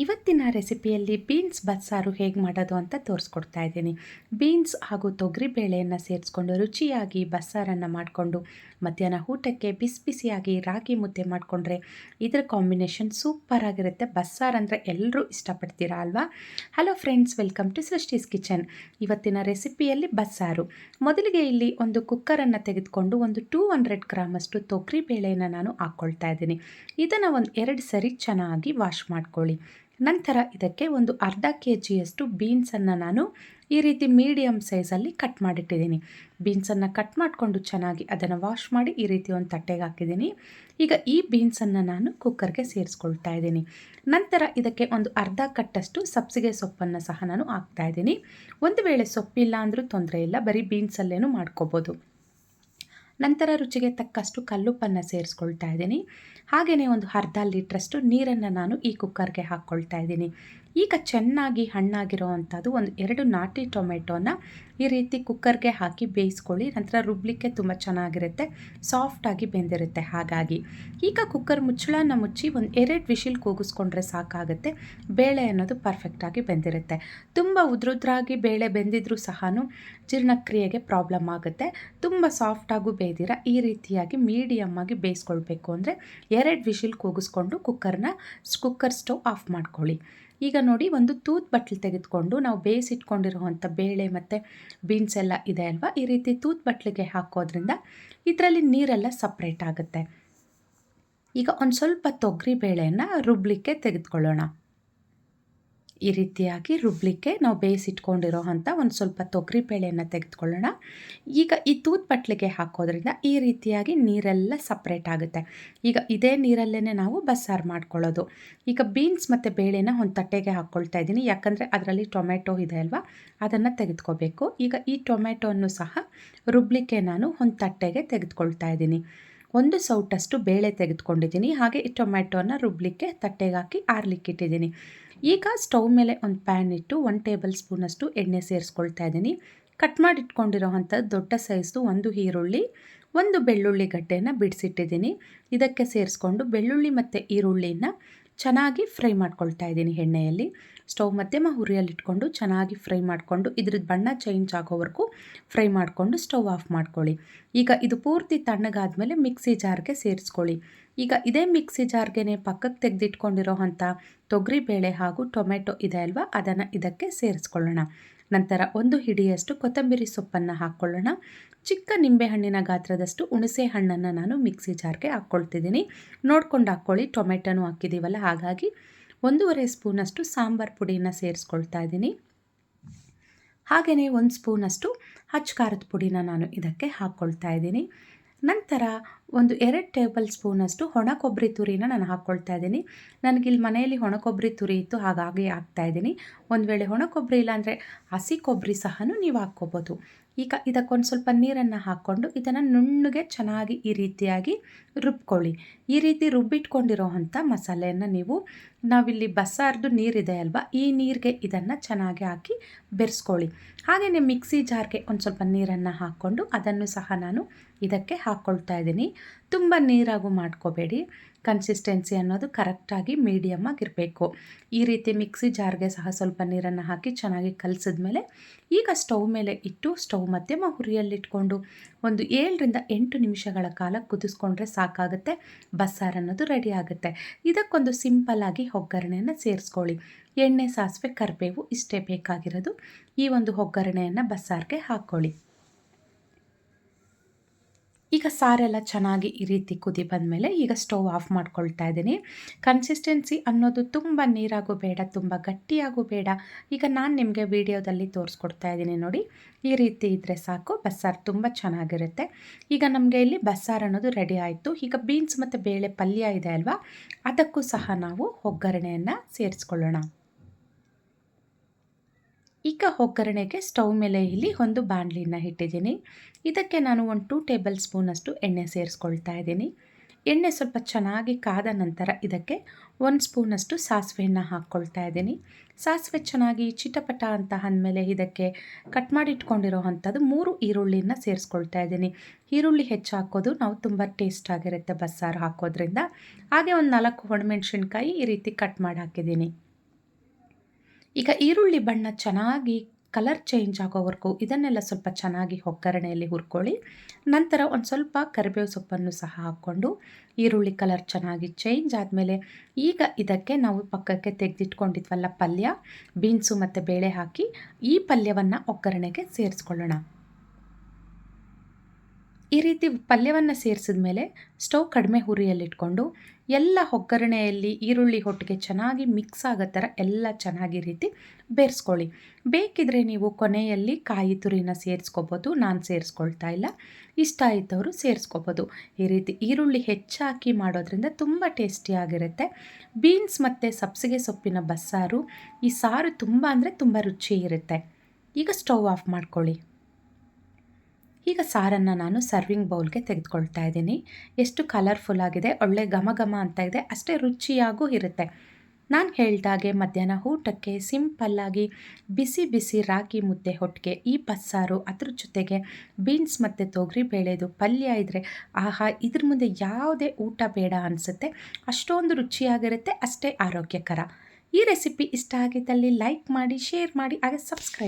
ಇವತ್ತಿನ ರೆಸಿಪಿಯಲ್ಲಿ ಬೀನ್ಸ್ ಬಸ್ಸಾರು ಹೇಗೆ ಮಾಡೋದು ಅಂತ ತೋರಿಸ್ಕೊಡ್ತಾ ಇದ್ದೀನಿ. ಬೀನ್ಸ್ ಹಾಗೂ ತೊಗರಿ ಬೇಳೆಯನ್ನು ಸೇರಿಸ್ಕೊಂಡು ರುಚಿಯಾಗಿ ಬಸ್ಸಾರನ್ನು ಮಾಡಿಕೊಂಡು, ಮಧ್ಯಾಹ್ನ ಊಟಕ್ಕೆ ಬಿಸಿ ಬಿಸಿಯಾಗಿ ರಾಗಿ ಮುದ್ದೆ ಮಾಡಿಕೊಂಡ್ರೆ ಇದರ ಕಾಂಬಿನೇಷನ್ ಸೂಪರ್ ಆಗಿರುತ್ತೆ. ಬಸ್ಸಾರು ಅಂದರೆ ಎಲ್ಲರೂ ಇಷ್ಟಪಡ್ತೀರಾ ಅಲ್ವಾ? Hello friends welcome to Srushti's kitchen ಇವತ್ತಿನ ರೆಸಿಪಿಯಲ್ಲಿ ಬಸ್ಸಾರು. ಮೊದಲಿಗೆ ಇಲ್ಲಿ ಒಂದು ಕುಕ್ಕರನ್ನು ತೆಗೆದುಕೊಂಡು ಒಂದು ಟೂ ಹಂಡ್ರೆಡ್ ಗ್ರಾಮಷ್ಟು ತೊಗರಿ ಬೇಳೆಯನ್ನು ನಾನು ಹಾಕ್ಕೊಳ್ತಾ ಇದ್ದೀನಿ. ಇದನ್ನು ಒಂದು ಎರಡು ಸರಿ ಚೆನ್ನಾಗಿ ವಾಶ್ ಮಾಡ್ಕೊಳ್ಳಿ. ನಂತರ ಇದಕ್ಕೆ ಒಂದು ಅರ್ಧ ಕೆ ಜಿಯಷ್ಟು ಬೀನ್ಸನ್ನು ನಾನು ಈ ರೀತಿ ಮೀಡಿಯಮ್ ಸೈಜಲ್ಲಿ ಕಟ್ ಮಾಡಿಟ್ಟಿದ್ದೀನಿ. ಬೀನ್ಸನ್ನು ಕಟ್ ಮಾಡಿಕೊಂಡು ಚೆನ್ನಾಗಿ ಅದನ್ನು ವಾಶ್ ಮಾಡಿ ಈ ರೀತಿ ಒಂದು ತಟ್ಟೆಗೆ ಹಾಕಿದ್ದೀನಿ. ಈಗ ಈ ಬೀನ್ಸನ್ನು ನಾನು ಕುಕ್ಕರ್ಗೆ ಸೇರಿಸ್ಕೊಳ್ತಾ ಇದ್ದೀನಿ. ನಂತರ ಇದಕ್ಕೆ ಒಂದು ಅರ್ಧ ಕಟ್ಟಷ್ಟು ಸಬ್ಸಿಗೆ ಸೊಪ್ಪನ್ನು ಸಹ ನಾನು ಹಾಕ್ತಾ ಇದ್ದೀನಿ. ಒಂದು ವೇಳೆ ಸೊಪ್ಪಿಲ್ಲ ಅಂದರೂ ತೊಂದರೆ ಇಲ್ಲ, ಬರೀ ಬೀನ್ಸಲ್ಲೇನು ಮಾಡ್ಕೋಬೋದು. ನಂತರ ರುಚಿಗೆ ತಕ್ಕಷ್ಟು ಕಲ್ಲುಪ್ಪನ್ನು ಸೇರಿಸ್ಕೊಳ್ತಾ ಇದ್ದೀನಿ. ಹಾಗೆಯೇ ಒಂದು ಅರ್ಧ ಲೀಟ್ರಷ್ಟು ನೀರನ್ನು ನಾನು ಈ ಕುಕ್ಕರ್ಗೆ ಹಾಕ್ಕೊಳ್ತಾ ಇದ್ದೀನಿ. ಈಗ ಚೆನ್ನಾಗಿ ಹಣ್ಣಾಗಿರೋ ಅಂಥದ್ದು ಒಂದು ಎರಡು ನಾಟಿ ಟೊಮೆಟೊನ ಈ ರೀತಿ ಕುಕ್ಕರ್ಗೆ ಹಾಕಿ ಬೇಯಿಸ್ಕೊಳ್ಳಿ, ನಂತರ ರುಬ್ಬಲಿಕ್ಕೆ ತುಂಬ ಚೆನ್ನಾಗಿರುತ್ತೆ ಸಾಫ್ಟಾಗಿ ಬೆಂದಿರುತ್ತೆ ಹಾಗಾಗಿ. ಈಗ ಕುಕ್ಕರ್ ಮುಚ್ಚಳನ ಮುಚ್ಚಿ ಒಂದು ಎರಡು ವಿಶಿಲ್ ಕೂಗಿಸ್ಕೊಂಡ್ರೆ ಸಾಕಾಗುತ್ತೆ, ಬೇಳೆ ಅನ್ನೋದು ಪರ್ಫೆಕ್ಟಾಗಿ ಬೆಂದಿರುತ್ತೆ. ತುಂಬ ಉದ್ರುದ್ರಾಗಿ ಬೇಳೆ ಬೆಂದಿದ್ರೂ ಸಹ ಜೀರ್ಣಕ್ರಿಯೆಗೆ ಪ್ರಾಬ್ಲಮ್ ಆಗುತ್ತೆ. ತುಂಬ ಸಾಫ್ಟಾಗೂ ಬೇಯ್ದಿರ, ಈ ರೀತಿಯಾಗಿ ಮೀಡಿಯಮ್ ಆಗಿ ಬೇಯಿಸ್ಕೊಳ್ಬೇಕು ಅಂದರೆ ಎರಡು ವಿಶಿಲ್ ಕೂಗಿಸ್ಕೊಂಡು ಕುಕ್ಕರ್ನ ಕುಕ್ಕರ್ ಸ್ಟವ್ ಆಫ್ ಮಾಡ್ಕೊಳ್ಳಿ. ಈಗ ನೋಡಿ ಒಂದು ತೂತ್ ಬಟ್ಲು ತೆಗೆದುಕೊಂಡು ನಾವು ಬೇಯಿಸಿಟ್ಕೊಂಡಿರುವಂಥ ಬೇಳೆ ಮತ್ತು ಬೀನ್ಸ್ ಎಲ್ಲ ಇದೆ ಅಲ್ವಾ? ಈ ರೀತಿ ತೂತ್ ಬಟ್ಲಿಗೆ ಹಾಕೋದ್ರಿಂದ ಇದರಲ್ಲಿ ನೀರೆಲ್ಲ ಸಪ್ರೇಟ್ ಆಗುತ್ತೆ. ಈಗ ಒಂದು ಸ್ವಲ್ಪ ತೊಗರಿ ಬೇಳೆಯನ್ನು ರುಬ್ಲಿಕ್ಕೆ ತೆಗೆದುಕೊಳ್ಳೋಣ. ಈ ರೀತಿಯಾಗಿ ರುಬ್ಲಿಕ್ಕೆ ನಾವು ಬೇಯಿಸಿಟ್ಕೊಂಡಿರೋ ಅಂಥ ಒಂದು ಸ್ವಲ್ಪ ತೊಗರಿ ಬೇಳೆಯನ್ನು ತೆಗೆದುಕೊಳ್ಳೋಣ. ಈಗ ಈ ತೂತ್ ಬಟ್ಲಿಗೆ ಹಾಕೋದ್ರಿಂದ ಈ ರೀತಿಯಾಗಿ ನೀರೆಲ್ಲ ಸಪ್ರೇಟ್ ಆಗುತ್ತೆ. ಈಗ ಇದೇ ನೀರಲ್ಲೇ ನಾವು ಬಸ್ಸಾರು ಮಾಡ್ಕೊಳ್ಳೋದು. ಈಗ ಬೀನ್ಸ್ ಮತ್ತು ಬೇಳೆನ ಒಂದು ತಟ್ಟೆಗೆ ಹಾಕ್ಕೊಳ್ತಾ ಇದ್ದೀನಿ. ಯಾಕಂದರೆ ಅದರಲ್ಲಿ ಟೊಮೆಟೊ ಇದೆ ಅಲ್ವಾ? ಅದನ್ನು ತೆಗೆದುಕೋಬೇಕು. ಈಗ ಈ ಟೊಮೆಟೊನ್ನು ಸಹ ರುಬ್ಲಿಕ್ಕೆ ನಾನು ಒಂದು ತಟ್ಟೆಗೆ ತೆಗೆದುಕೊಳ್ತಾ ಇದ್ದೀನಿ. ಒಂದು ಸೌಟಷ್ಟು ಬೇಳೆ ತೆಗೆದುಕೊಂಡಿದ್ದೀನಿ. ಹಾಗೆ ಈ ಟೊಮೆಟೋನ ರುಬ್ಲಿಕ್ಕೆ ತಟ್ಟೆಗೆ ಹಾಕಿ ಆರ್ಲಿಕ್ಕಿಟ್ಟಿದ್ದೀನಿ. ಈಗ ಸ್ಟವ್ ಮೇಲೆ ಒಂದು ಪ್ಯಾನ್ ಇಟ್ಟು ಒನ್ ಟೇಬಲ್ ಸ್ಪೂನಷ್ಟು ಎಣ್ಣೆ ಸೇರಿಸ್ಕೊಳ್ತಾ ಇದ್ದೀನಿ. ಕಟ್ ಮಾಡಿ ಅಂಥ ದೊಡ್ಡ ಸೈಜ್ದು ಒಂದು ಈರುಳ್ಳಿ, ಒಂದು ಬೆಳ್ಳುಳ್ಳಿ ಗಡ್ಡೆಯನ್ನು ಬಿಡಿಸಿಟ್ಟಿದ್ದೀನಿ. ಇದಕ್ಕೆ ಸೇರಿಸ್ಕೊಂಡು ಬೆಳ್ಳುಳ್ಳಿ ಮತ್ತು ಈರುಳ್ಳಿನ ಚೆನ್ನಾಗಿ ಫ್ರೈ ಮಾಡ್ಕೊಳ್ತಾ ಇದ್ದೀನಿ ಎಣ್ಣೆಯಲ್ಲಿ. ಸ್ಟವ್ ಮಧ್ಯಮ ಹುರಿಯಲ್ಲಿಟ್ಕೊಂಡು ಚೆನ್ನಾಗಿ ಫ್ರೈ ಮಾಡಿಕೊಂಡು ಇದ್ರದ್ದು ಬಣ್ಣ ಚೇಂಜ್ ಆಗೋವರೆಗೂ ಫ್ರೈ ಮಾಡಿಕೊಂಡು ಸ್ಟವ್ ಆಫ್ ಮಾಡ್ಕೊಳ್ಳಿ. ಈಗ ಇದು ಪೂರ್ತಿ ತಣ್ಣಗಾದಮೇಲೆ ಮಿಕ್ಸಿ ಜಾರ್ಗೆ ಸೇರಿಸ್ಕೊಳ್ಳಿ. ಈಗ ಇದೇ ಮಿಕ್ಸಿ ಜಾರ್ಗೆ ಪಕ್ಕಕ್ಕೆ ತೆಗೆದಿಟ್ಕೊಂಡಿರೋ ಅಂಥ ತೊಗರಿಬೇಳೆ ಹಾಗೂ ಟೊಮೆಟೊ ಇದೆ ಅಲ್ವಾ? ಅದನ್ನು ಇದಕ್ಕೆ ಸೇರಿಸ್ಕೊಳ್ಳೋಣ. ನಂತರ ಒಂದು ಹಿಡಿಯಷ್ಟು ಕೊತ್ತಂಬರಿ ಸೊಪ್ಪನ್ನು ಹಾಕ್ಕೊಳ್ಳೋಣ ಚಿಕ್ಕ ನಿಂಬೆಹಣ್ಣಿನ ಗಾತ್ರದಷ್ಟು ಹುಣಸೆ ಹಣ್ಣನ್ನು ನಾನು ಮಿಕ್ಸಿ ಜಾರ್ಗೆ ಹಾಕ್ಕೊಳ್ತಿದ್ದೀನಿ ನೋಡ್ಕೊಂಡು ಹಾಕ್ಕೊಳ್ಳಿ ಟೊಮೆಟೊನೂ ಹಾಕಿದ್ದೀವಲ್ಲ ಹಾಗಾಗಿ ಒಂದೂವರೆ ಸ್ಪೂನಷ್ಟು ಸಾಂಬಾರು ಪುಡಿನ ಸೇರಿಸ್ಕೊಳ್ತಾ ಇದ್ದೀನಿ. ಹಾಗೆಯೇ ಒಂದು ಸ್ಪೂನಷ್ಟು ಹಚ್ಚ ಖಾರದ ಪುಡಿನ ನಾನು ಇದಕ್ಕೆ ಹಾಕ್ಕೊಳ್ತಾ ಇದ್ದೀನಿ. ನಂತರ ಒಂದು ಎರಡು ಟೇಬಲ್ ಸ್ಪೂನಷ್ಟು ಒಣ ಕೊಬ್ಬರಿ ತುರಿನ ನಾನು ಹಾಕ್ಕೊಳ್ತಾ ಇದ್ದೀನಿ. ನನಗಿಲ್ಲಿ ಮನೆಯಲ್ಲಿ ಒಣ ಕೊಬ್ಬರಿ ತುರಿ ಇತ್ತು, ಹಾಗಾಗಿ ಹಾಕ್ತಾಯಿದ್ದೀನಿ ಒಂದು ವೇಳೆ ಒಣ ಕೊಬ್ಬರಿ ಇಲ್ಲಾಂದರೆ ಹಸಿ ಕೊಬ್ಬರಿ ಸಹ ನೀವು ಹಾಕ್ಕೋಬೋದು. ಈಗ ಇದಕ್ಕೊಂದು ಸ್ವಲ್ಪ ನೀರನ್ನು ಹಾಕ್ಕೊಂಡು ಇದನ್ನು ನುಣ್ಣಗೆ ಚೆನ್ನಾಗಿ ಈ ರೀತಿಯಾಗಿ ರುಬ್ಕೊಳ್ಳಿ. ಈ ರೀತಿ ರುಬ್ಬಿಟ್ಕೊಂಡಿರೋ ಅಂಥ ಮಸಾಲೆಯನ್ನು ನೀವು, ನಾವಿಲ್ಲಿ ಬಸ್ಸಾರ್ದು ನೀರಿದೆ ಅಲ್ವಾ, ಈ ನೀರಿಗೆ ಇದನ್ನು ಚೆನ್ನಾಗಿ ಹಾಕಿ ಬೆರೆಸ್ಕೊಳ್ಳಿ. ಹಾಗೆಯೇ ಮಿಕ್ಸಿ ಜಾರ್ಗೆ ಒಂದು ಸ್ವಲ್ಪ ನೀರನ್ನು ಹಾಕ್ಕೊಂಡು ಅದನ್ನು ಸಹ ನಾನು ಇದಕ್ಕೆ ಹಾಕ್ಕೊಳ್ತಾ ಇದ್ದೀನಿ. ತುಂಬ ನೀರಾಗೂ ಮಾಡ್ಕೋಬೇಡಿ. ಕನ್ಸಿಸ್ಟೆನ್ಸಿ ಅನ್ನೋದು ಕರೆಕ್ಟಾಗಿ ಮೀಡಿಯಮ್ ಆಗಿರಬೇಕು. ಈ ರೀತಿ ಮಿಕ್ಸಿ ಜಾರ್ಗೆ ಸಹ ಸ್ವಲ್ಪ ನೀರನ್ನು ಹಾಕಿ ಚೆನ್ನಾಗಿ ಕಲಸಿದ್ಮೇಲೆ ಈಗ ಸ್ಟವ್ ಮೇಲೆ ಇಟ್ಟು ಸ್ಟವ್ ಮಧ್ಯಮ ಹುರಿಯಲ್ಲಿಟ್ಕೊಂಡು ಒಂದು ಏಳರಿಂದ ಎಂಟು ನಿಮಿಷಗಳ ಕಾಲ ಕುದಿಸ್ಕೊಂಡ್ರೆ ಸಾಕಾಗುತ್ತೆ. ಬಸ್ಸಾರು ಅನ್ನೋದು ರೆಡಿ ಆಗುತ್ತೆ. ಇದಕ್ಕೊಂದು ಸಿಂಪಲ್ಲಾಗಿ ಒಗ್ಗರಣೆಯನ್ನು ಸೇರಿಸ್ಕೊಳ್ಳಿ. ಎಣ್ಣೆ, ಸಾಸಿವೆ, ಕರಿಬೇವು ಇಷ್ಟೇ ಬೇಕಾಗಿರೋದು. ಈ ಒಂದು ಒಗ್ಗರಣೆಯನ್ನು ಬಸ್ಸಾರಿಗೆ ಹಾಕ್ಕೊಳ್ಳಿ. ಈಗ ಸಾರೆಲ್ಲ ಚೆನ್ನಾಗಿ ಈ ರೀತಿ ಕುದಿ ಬಂದಮೇಲೆ ಈಗ ಸ್ಟವ್ ಆಫ್ ಮಾಡ್ಕೊಳ್ತಾ ಇದ್ದೀನಿ. ಕನ್ಸಿಸ್ಟೆನ್ಸಿ ಅನ್ನೋದು ತುಂಬ ನೀರಾಗೂ ಬೇಡ, ತುಂಬ ಗಟ್ಟಿಯಾಗೂ ಬೇಡ. ಈಗ ನಾನು ನಿಮಗೆ ವಿಡಿಯೋದಲ್ಲಿ ತೋರಿಸ್ಕೊಡ್ತಾ ಇದ್ದೀನಿ ನೋಡಿ. ಈ ರೀತಿ ಇದ್ದರೆ ಸಾಕು, ಬಸ್ಸಾರು ತುಂಬ ಚೆನ್ನಾಗಿರುತ್ತೆ. ಈಗ ನಮಗೆ ಇಲ್ಲಿ ಬಸ್ಸಾರು ಅನ್ನೋದು ರೆಡಿ ಆಯಿತು. ಈಗ ಬೀನ್ಸ್ ಮತ್ತು ಬೇಳೆ ಪಲ್ಯ ಇದೆ ಅಲ್ವಾ? ಅದಕ್ಕೂ ಸಹ ನಾವು ಒಗ್ಗರಣೆಯನ್ನು ಸೇರಿಸ್ಕೊಳ್ಳೋಣ. ಈಗ ಒಗ್ಗರಣೆಗೆ ಸ್ಟವ್ ಮೇಲೆ ಇಲ್ಲಿ ಒಂದು ಬಾಣಲಿನ ಇಟ್ಟಿದ್ದೀನಿ. ಇದಕ್ಕೆ ನಾನು ಒಂದು ಟೂ ಟೇಬಲ್ ಸ್ಪೂನಷ್ಟು ಎಣ್ಣೆ ಸೇರಿಸ್ಕೊಳ್ತಾ ಇದ್ದೀನಿ. ಎಣ್ಣೆ ಸ್ವಲ್ಪ ಚೆನ್ನಾಗಿ ಕಾದ ನಂತರ ಇದಕ್ಕೆ ಒಂದು ಸ್ಪೂನಷ್ಟು ಸಾಸಿವೆಯನ್ನು ಹಾಕ್ಕೊಳ್ತಾ ಇದ್ದೀನಿ. ಸಾಸಿವೆ ಚೆನ್ನಾಗಿ ಚಿಟಪಟ ಅಂತ ಅಂದಮೇಲೆ ಇದಕ್ಕೆ ಕಟ್ ಮಾಡಿಟ್ಕೊಂಡಿರೋ ಅಂಥದ್ದು ಮೂರು ಈರುಳ್ಳಿನ ಸೇರಿಸ್ಕೊಳ್ತಾ ಇದ್ದೀನಿ. ಈರುಳ್ಳಿ ಹೆಚ್ಚು ಹಾಕೋದು ನಾವು ತುಂಬ ಟೇಸ್ಟ್ ಆಗಿರುತ್ತೆ ಬಸ್ಸಾರು ಹಾಕೋದ್ರಿಂದ. ಹಾಗೆ ಒಂದು ನಾಲ್ಕು ಒಣಮೆಣ್ಸಿನ್ಕಾಯಿ ಈ ರೀತಿ ಕಟ್ ಮಾಡಿ ಹಾಕಿದ್ದೀನಿ. ಈಗ ಈರುಳ್ಳಿ ಬಣ್ಣ ಚೆನ್ನಾಗಿ ಕಲರ್ ಚೇಂಜ್ ಆಗೋವರೆಗೂ ಇದನ್ನೆಲ್ಲ ಸ್ವಲ್ಪ ಚೆನ್ನಾಗಿ ಒಗ್ಗರಣೆಯಲ್ಲಿ ಹುರ್ಕೊಳ್ಳಿ. ನಂತರ ಒಂದು ಸ್ವಲ್ಪ ಕರಿಬೇವು ಸೊಪ್ಪನ್ನು ಸಹ ಹಾಕ್ಕೊಂಡು ಈರುಳ್ಳಿ ಕಲರ್ ಚೆನ್ನಾಗಿ ಚೇಂಜ್ ಆದಮೇಲೆ ಈಗ ಇದಕ್ಕೆ ನಾವು ಪಕ್ಕಕ್ಕೆ ತೆಗೆದಿಟ್ಕೊಂಡಿದ್ವಲ್ಲ ಪಲ್ಯ, ಬೀನ್ಸು ಮತ್ತು ಬೇಳೆ ಹಾಕಿ ಈ ಪಲ್ಯವನ್ನು ಒಗ್ಗರಣೆಗೆ ಸೇರಿಸ್ಕೊಳ್ಳೋಣ. ಈ ರೀತಿ ಪಲ್ಯವನ್ನು ಸೇರಿಸಿದ ಮೇಲೆ ಸ್ಟವ್ ಕಡಿಮೆ ಹುರಿಯಲ್ಲಿಟ್ಕೊಂಡು ಎಲ್ಲ ಒಗ್ಗರಣೆಯಲ್ಲಿ ಈರುಳ್ಳಿ ಹೊಟ್ಟಿಗೆ ಚೆನ್ನಾಗಿ ಮಿಕ್ಸ್ ಆಗೋ ಥರ ಎಲ್ಲ ಚೆನ್ನಾಗಿ ರೀತಿ ಬೇರ್ಸ್ಕೊಳ್ಳಿ. ಬೇಕಿದ್ರೆ ನೀವು ಕೊನೆಯಲ್ಲಿ ಕಾಯಿ ತುರಿನ ಸೇರಿಸ್ಕೋಬೋದು, ನಾನು ಸೇರಿಸ್ಕೊಳ್ತಾ ಇಲ್ಲ. ಇಷ್ಟ ಆಯಿತವರು ಸೇರಿಸ್ಕೋಬೋದು. ಈ ರೀತಿ ಈರುಳ್ಳಿ ಹೆಚ್ಚಾಕಿ ಮಾಡೋದ್ರಿಂದ ತುಂಬ ಟೇಸ್ಟಿಯಾಗಿರುತ್ತೆ ಬೀನ್ಸ್ ಮತ್ತು ಸಬ್ಸಿಗೆ ಸೊಪ್ಪಿನ ಬಸ್ಸಾರು, ಈ ಸಾರು ತುಂಬ ಅಂದರೆ ತುಂಬ ರುಚಿ ಇರುತ್ತೆ. ಈಗ ಸ್ಟವ್ ಆಫ್ ಮಾಡ್ಕೊಳ್ಳಿ. ಈಗ ಸಾರನ್ನು ನಾನು ಸರ್ವಿಂಗ್ ಬೌಲ್ಗೆ ತೆಗೆದುಕೊಳ್ತಾ ಇದ್ದೀನಿ. ಎಷ್ಟು ಕಲರ್ಫುಲ್ ಆಗಿದೆ, ಒಳ್ಳೆ ಘಮ ಘಮ ಅಂತ ಇದೆ, ಅಷ್ಟೇ ರುಚಿಯಾಗೂ ಇರುತ್ತೆ. ನಾನು ಹೇಳ್ದಾಗೆ ಮಧ್ಯಾಹ್ನ ಊಟಕ್ಕೆ ಸಿಂಪಲ್ಲಾಗಿ ಬಿಸಿ ಬಿಸಿ ರಾಗಿ ಮುದ್ದೆ ಹೊಟ್ಟಿಗೆ ಈ ಬಸ್ಸಾರು ಅದ್ರ ಜೊತೆಗೆ ಬೀನ್ಸ್ ಮತ್ತು ತೊಗರಿ ಬೇಳೆದು ಪಲ್ಯ ಇದ್ದರೆ ಆಹಾ, ಇದ್ರ ಮುಂದೆ ಯಾವುದೇ ಊಟ ಬೇಡ ಅನಿಸುತ್ತೆ. ಅಷ್ಟೊಂದು ರುಚಿಯಾಗಿರುತ್ತೆ, ಅಷ್ಟೇ ಆರೋಗ್ಯಕರ. ಈ ರೆಸಿಪಿ ಇಷ್ಟ ಆಗಿದ್ದಲ್ಲಿ ಲೈಕ್ ಮಾಡಿ ಶೇರ್ ಮಾಡಿ, ಹಾಗೆ ಸಬ್ಸ್ಕ್ರೈಬ್